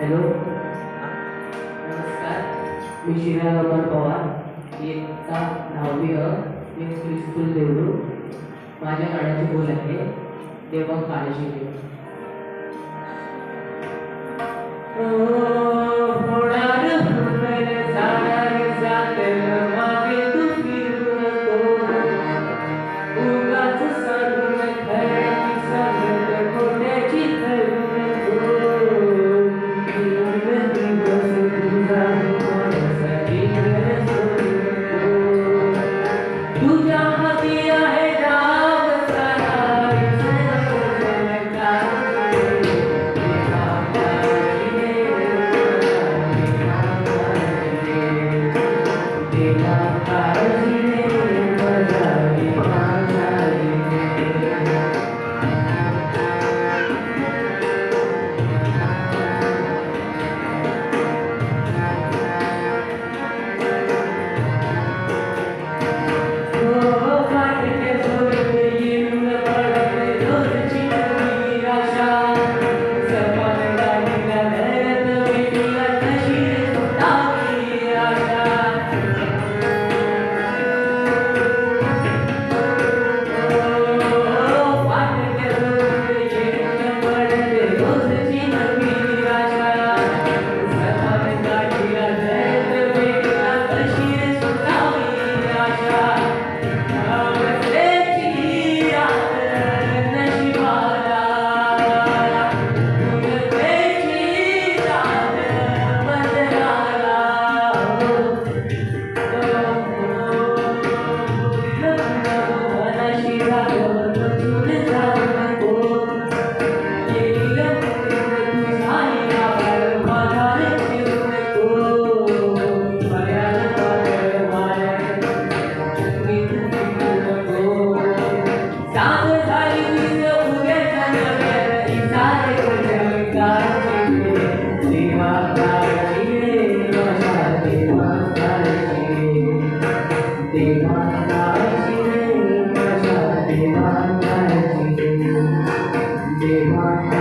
Hello. नमस्कार. मी शिरा अमर पवार. इयत्ता दहावी अ. मी स्कूल देवरू. माझ्या गाण्याची बोल आहे देवा काळजी घेऊ देवा काळजी Devana, Devana, Devana.